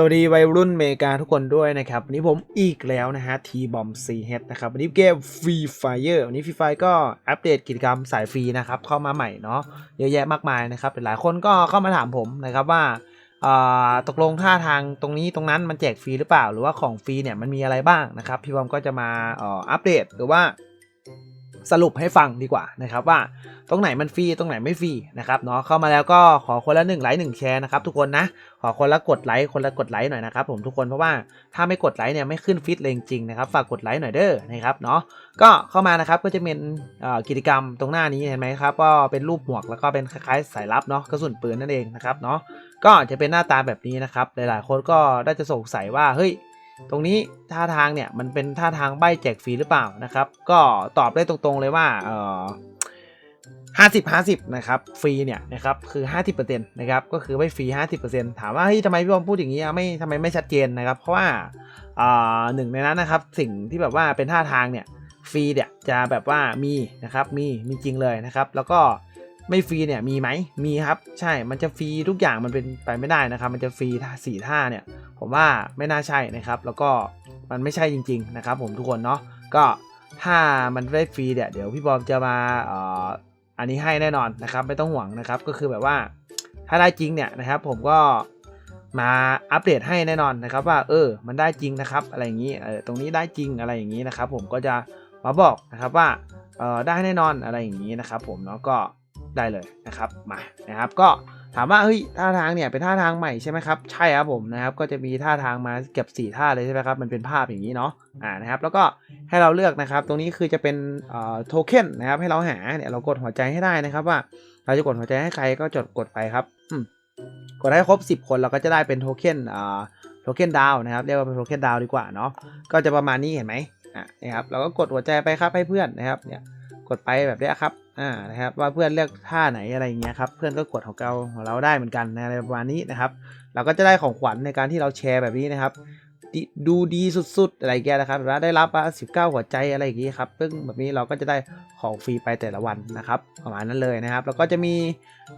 สวัสดีวัยรุ่นเมกาทุกคนด้วยนะครับ วันนี้ผมอีกแล้วนะฮะทีบอมซีเฮดนะครับ วันนี้เกมฟรีไฟเออร์วันนี้ฟรีไฟก็อัปเดตกิจกรรมสายฟรีนะครับ เข้ามาใหม่เนาะเยอะแยะมากมายนะครับหลายคนก็เข้ามาถามผมนะครับว่าตกลงท่าทางตรงนี้ตรงนั้นมันแจกฟรีหรือเปล่า หรือว่าของฟรีเนี่ยมันมีอะไรบ้างนะครับพี่บอมก็จะมาอัปเดตหรือว่า สรุปให้ฟังดีกว่านะครับว่าตรงไหนมันฟรีตรงไหนไม่ฟรีนะครับเนาะเข้ามาแล้วก็ขอคนละหนึ่งไลค์หนึ่งแชร์นะครับทุกคนนะขอคนละกดไลค์คนละกดไลค์หน่อยนะครับผมทุกคนเพราะว่าถ้าไม่กดไลค์เนี่ยไม่ขึ้นฟิตเลยจริงๆนะครับฝากกดไลค์หน่อยเด้อนะครับเนาะก็เข้ามานะครับก็จะเป็นกิจกรรมตรงหน้านี้เห็นไหมครับก็เป็นรูปหมวกแล้วก็เป็นคล้ายๆสายลับเนาะกระสุนปืนนั่นเองนะครับเนาะก็จะเป็นหน้าตาแบบนี้นะครับหลายๆคนก็ได้จะสงสัยว่าเฮ้ย ตรงนี้ท่าทางเนี่ยมันเป็นท่าทางใบแจกฟรีหรือเปล่านะครับ ก็ตอบได้ตรงๆเลยว่าเออห้าสิบห้าสิบนะครับฟรีเนี่ยนะครับคือห้าสิบเปอร์เซ็นต์นะครับก็คือไม่ฟรีห้าสิบเปอร์เซ็นต์ถามว่าเฮ้ยทำไมพี่บอมพูดอย่างนี้ไม่ทำไมไม่ชัดเจนนะครับ เพราะว่าอ่าหนึ่งในนั้นนะครับสิ่งที่แบบว่าเป็นท่าทางเนี่ยฟรีเนี่ยจะแบบว่ามีนะครับมีมีจริงเลยนะครับ แล้วก็ ไม่ฟรีเนี่ยมีไหมมีครับ ใช่มันจะฟรีทุกอย่างมันเป็นไปไม่ได้นะครับ มันจะฟรีท่าสี่ท่าเนี่ย ผมว่าไม่น่าใช่นะครับ แล้วก็มันไม่ใช่จริง ๆ นะครับ ผมทุกคนเนาะก็ถ้ามันได้ฟรีเนี่ยเดี๋ยวพี่บอมจะมาอออันนี้ให้แน่นอนนะครับ ไม่ต้องห่วงนะครับ ก็คือแบบว่า ถ้าได้จริงเนี่ยนะครับ ผมก็มาอัปเดตให้แน่นอนนะครับ ว่าเออ มันได้จริงนะครับ อะไรอย่างนี้เออตรงนี้ได้จริงอะไรอย่างนี้นะครับ ผมก็จะมาบอกนะครับว่าเออได้แน่นอนอะไรอย่างนี้นะครับ ผมเนาะก็ ได้เลยนะครับมานะครับก็ถามว่าเฮ้ยท่าทางเนี่ยเป็นท่าทางใหม่ใช่ไหมครับใช่ครับผมนะครับก็จะมีท่าทางมาเก็บ4ท่าเลยใช่ไหมครับมันเป็นภาพอย่างนี้เนาะอ่านะครับแล้วก็ให้เราเลือกนะครับ ตรงนี้คือจะเป็นเอ่อโทเค็นนะครับให้เราหาเนี่ยเรากดหัวใจให้ได้นะครับว่า เราจะกดหัวใจให้ใครก็จดกดไปครับอืมกดให้ครบ 10 คนเราก็จะได้เป็นโทเค็นอ่าโทเค็นดาวนะครับเรียกว่าเป็นโทเค็นดาวดีกว่าเนาะก็จะประมาณนี้เห็นไหมอะนะครับเราก็กดหัวใจไปครับให้เพื่อนนะครับเนี่ยกดไปแบบนี้ครับ อ่านะครับว่าเพื่อนเลือกท่าไหนอะไรเงี้ยครับเพื่อนก็กดของเราของเราได้เหมือนกันนะอะไรประมาณนี้นะครับ เราก็จะได้ของขวัญในการที่เราแชร์แบบนี้นะครับด,ดูดีสุดๆอะไรแกนะครับแบบว่าได้รับสิบเก้าหัวใจอะไรอย่างงี้ครับซึ่งแบบนี้เราก็จะได้ของฟรีไปแต่ละวันนะครับประมาณนั้นเลยนะครับ แล้วก็จะมี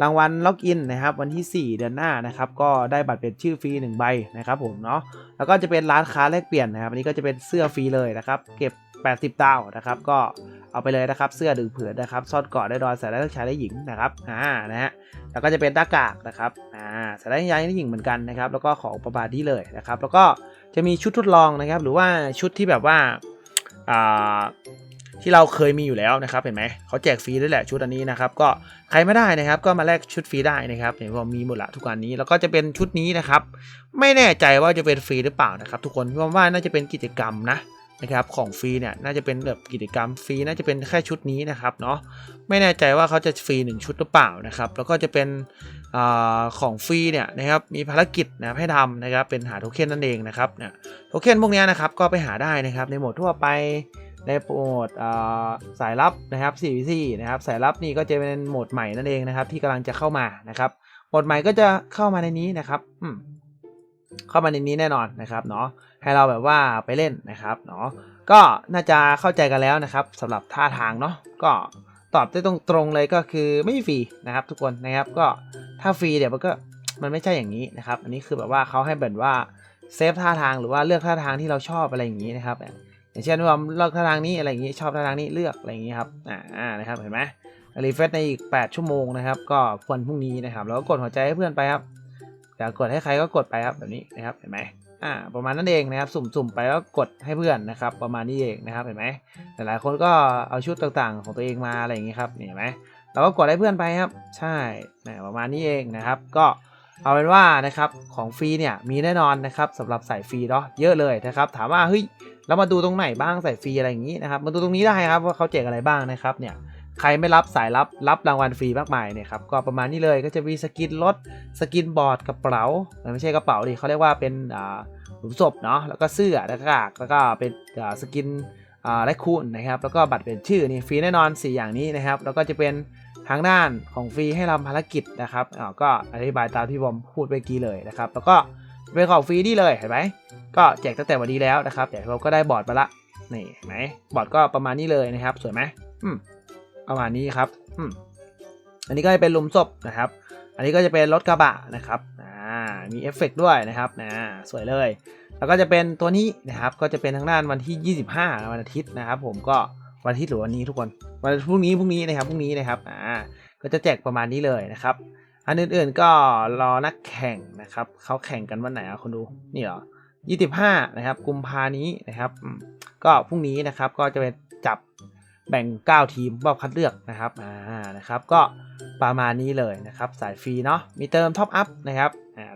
รางวัลล็อกอินนะครับ วันที่ 4 เดือนหน้านะครับ ก็ได้บัตรเป็นชื่อฟรี1ใบนะครับผมเนาะแล้วก็จะเป็นร้านค้าแลกเปลี่ยนนะครับอันนี้ก็จะเป็นเสื้อฟรีเลยนะครับ เก็บ 80ดาวนะครับ ก็ เอาไปเลยนะครับเสื้อดึงเผือนะครับซ่อนเกาะได้ดอยใส่ได้ทั้งชายและหญิงนะครับอ่านะฮะแล้วก็จะเป็นหน้ากากนะครับอ่าใส่ได้ทั้งชายและหญิงเหมือนกันนะครับแล้วก็ของประมาณนี้เลยนะครับแล้วก็จะมีชุดทดลองนะครับ หรือว่าชุดที่แบบว่าอ่าที่เราเคยมีอยู่แล้วนะครับเห็นไหมเขาแจกฟรีด้วยแหละชุดอันนี้นะครับก็ใครไม่ได้นะครับ ก็มาแลกชุดฟรีได้นะครับเห็นว่ามีหมดละทุกอันนี้แล้วก็จะเป็นชุดนี้นะครับ ไม่แน่ใจว่าจะเป็นฟรีหรือเปล่านะครับ ทุกคนพี่ว่าน่าจะเป็นกิจกรรมนะ นะครับของฟรีเนี่ยน่าจะเป็นแบบกิจกรรมฟรีน่าจะเป็นแค่ชุดนี้นะครับเนาะไม่แน่ใจว่าเขาจะฟรีหนึ่งชุดหรือเปล่านะครับ แล้วก็จะเป็นอของฟรีเนี่ยนะครับมีภารกิจนะให้ทำนะครับเป็นหาโทเค็นนั่นเองนะครับเนี่ยโทเค็นพวกนี้นะครับก็ไปหาได้นะครับในโหมดทั่วไปในโหมดสายลับนะครับ 4v4 นะครับสายลับนี่ก็จะเป็นโหมดใหม่นั่นเองนะครับที่กำลังจะเข้ามานะครับโหมดใหม่ก็จะเข้ามาในนี้นะครับอืม เข้ามาในนี้แน่นอนนะครับเนาะให้เราแบบว่าไปเล่นนะครับเนาะก็น่าจะเข้าใจกันแล้วนะครับสำหรับท่าทางเนาะก็ตอบได้ตรงๆเลยก็คือไม่ฟรีนะครับ ทุกคนนะครับก็ถ้าฟรีเดี๋ยวมันก็มันไม่ใช่อย่างนี้นะครับ อันนี้คือแบบว่าเขาให้แบบว่าเซฟท่าทางหรือว่าเลือกท่าทางที่เราชอบอะไรอย่างนี้นะครับอย่างเช่นว่าเลือกท่าทางนี้อะไรอย่างนี้ชอบท่าทางนี้เลือกอะไรอย่างนี้ครับอ่านะครับเห็นไหมรีเฟรชในอีก 8 ชั่วโมงนะครับ ก็วันพรุ่งนี้นะครับ แล้วก็กดหัวใจให้เพื่อนไปครับ อยากกดให้ใครก็กดไปครับแบบนี้นะครับเห็นไหมอ่าประมาณนั้นเองนะครับสุ่มๆไปก็กดให้เพื่อนนะครับประมาณนี้เองนะครับเห็นไหมหลายๆคนก็เอาชุดต่างๆ ของตัวเองมาอะไรอย่างนี้ครับเห็นไหมเราก็กดให้เพื่อนไปครับใช่นะประมาณนี้เองนะครับ ก็เอาเป็นว่านะครับของฟรีเนี่ยมีแน่นอนนะครับสำหรับใส่ฟรีเนาะเยอะเลยนะครับถามว่าเฮ้ยเรามาดูตรงไหนบ้างใส่ฟรีอะไรอย่างนี้นะครับมาดูตรงนี้ได้ครับว่าเขาแจกอะไรบ้างนะครับเนี่ย ใครไม่รับสายรับรับรางวัลฟรีมากมายเนี่ยครับก็ประมาณนี้เลยก็จะมีสกินรถสกินบอร์ดกระเป๋าไม่ใช่กระเป๋าดิเขาเรียกว่าเป็นอ่าหลุมศพเนาะแล้วก็เสื้อแล้วก็กากแล้วก็เป็นอ่าสกินอ่าและคูณนะครับแล้วก็บัตรเป็นชื่อนี่ฟรีแน่นอน 4 อย่างนี้นะครับแล้วก็จะเป็นทางด้านของฟรีให้ทำภารกิจนะครับอ่าก็อธิบายตามที่ผมพูดไปกี้เลยนะครับแล้วก็เป็นของฟรีนี่เลยเห็นไหมก็แจกตั้งแต่วันนี้แล้วนะครับแต่เราก็ได้บอร์ดไปละนี่เห็นไหมบอร์ดก็ประมาณนี้เลยนะครับสวยไหมอืม ประมาณนี้ครับอันนี้ก็จะเป็นหลุมศพนะครับ อันนี้ก็จะเป็นรถกระบะนะครับอ่ามีเอฟเฟกต์ด้วยนะครับนะสวยเลย แล้วก็จะเป็นตัวนี้นะครับก็จะเป็นทางด้านวันที่ 25 วันอาทิตย์นะครับ ผมก็วันอาทิตย์หรือวันนี้ทุกคนวันพรุ่งนี้พรุ่งนี้นะครับพรุ่งนี้นะครับอ่าก็จะแจกประมาณนี้เลยนะครับ อันอื่นๆก็รอนักแข่งนะครับเขาแข่งกันวันไหนอะคนดูนี่เหรอ25 นะครับ กุมภานี้นะครับ ก็พรุ่งนี้นะครับก็จะเป็นจับ แบ่ง 9 ทีมรอบคัดเลือกนะครับอ่านะครับก็ประมาณนี้เลยนะครับสายฟรีเนาะมีเติมท็อปอัพนะครับอ่า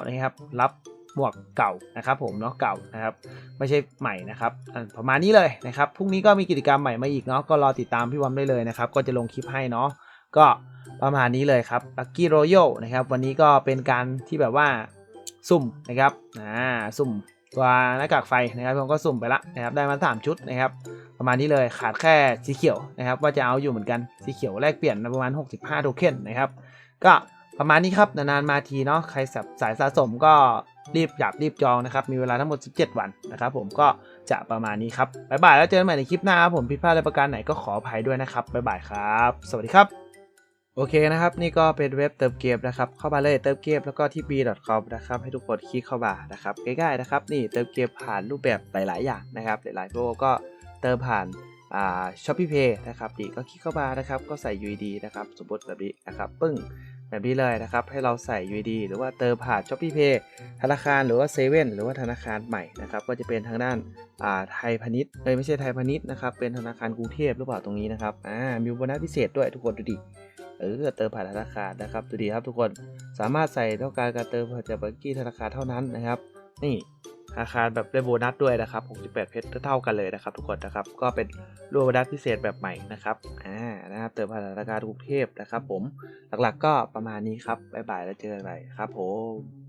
299 นะครับ รับหมวกเก่านะครับผมเนาะเก่านะครับไม่ใช่ใหม่นะครับอ่าประมาณนี้เลยนะครับพรุ่งนี้ก็มีกิจกรรมใหม่มาอีกเนาะก็รอติดตามพี่วอมได้เลยนะครับก็จะลงคลิปให้เนาะก็ประมาณนี้เลยครับ Lucky Royal นะครับวันนี้ก็เป็นการที่แบบว่าสุ่มนะครับอ่าสุ่มตัวหน้ากากไฟนะครับผมก็สุ่มไปละนะครับได้มาสามชุดนะครับ ประมาณนี้เลยขาดแค่สีเขียวนะครับ ว่าจะเอาอยู่เหมือนกันสีเขียวแลกเปลี่ยนประมาณ 65 โทเค็นนะครับ ก็ประมาณนี้ครับนานๆมาทีเนาะใครสับสายสะสมก็รีบอยากรีบจองนะครับ มีเวลาทั้งหมด 17 วันนะครับ ผมก็จะประมาณนี้ครับบ๊ายบายแล้วเจอกันใหม่ในคลิปหน้าครับผมผิดพลาดอะไรประการไหนก็ขออภัยด้วยนะครับบ๊ายบายครับ สวัสดีครับโอเคนะครับ นี่ก็เป็นเว็บเติมเกมนะครับ เข้ามาเลยเติมเกมแล้วก็ที่ b.com นะครับให้ทุกคนคลิกเข้ามานะครับง่ายๆนะครับ นี่เติมเกมผ่านรูปแบบหลาย ๆ อย่างนะครับหลายๆโปรก็ เติมผ่านอ่าช้อปปี้เพย์นะครับดีก็คลิกเข้ามานะครับก็ใส่ UID นะครับสมมติแบบนี้นะครับปึ้งแบบนี้เลยนะครับให้เราใส่ UID หรือว่าเติมผ่าน Shopee Pay ธนาคารหรือว่าเซเว่นหรือว่าธนาคารใหม่นะครับก็จะเป็นทางด้านอ่าไทยพาณิชย์เอ้ยไม่ใช่ไทยพาณิชย์นะครับเป็นธนาคารกรุงเทพหรือเปล่าตรงนี้นะครับอ่ามีโบนัสพิเศษด้วยทุกคนดูดิเออเติมผ่านธนาคารนะครับดูดีครับทุกคนสามารถใส่ต้องการการเติมผ่านจากบัญชีธนาคารเท่านั้นนะครับนี่ อาคารแบบได้โบนัสด้วยนะครับ 68 เพชรเท่ากันเลยนะครับทุกคนนะครับ ก็เป็นรูปโบนัสพิเศษแบบใหม่นะครับ อ่า นะครับเติมพลังกาคารกรุงเทพนะครับผม หลักๆก็ประมาณนี้ครับ บ๊ายบายแล้วเจอกันใหม่ครับผม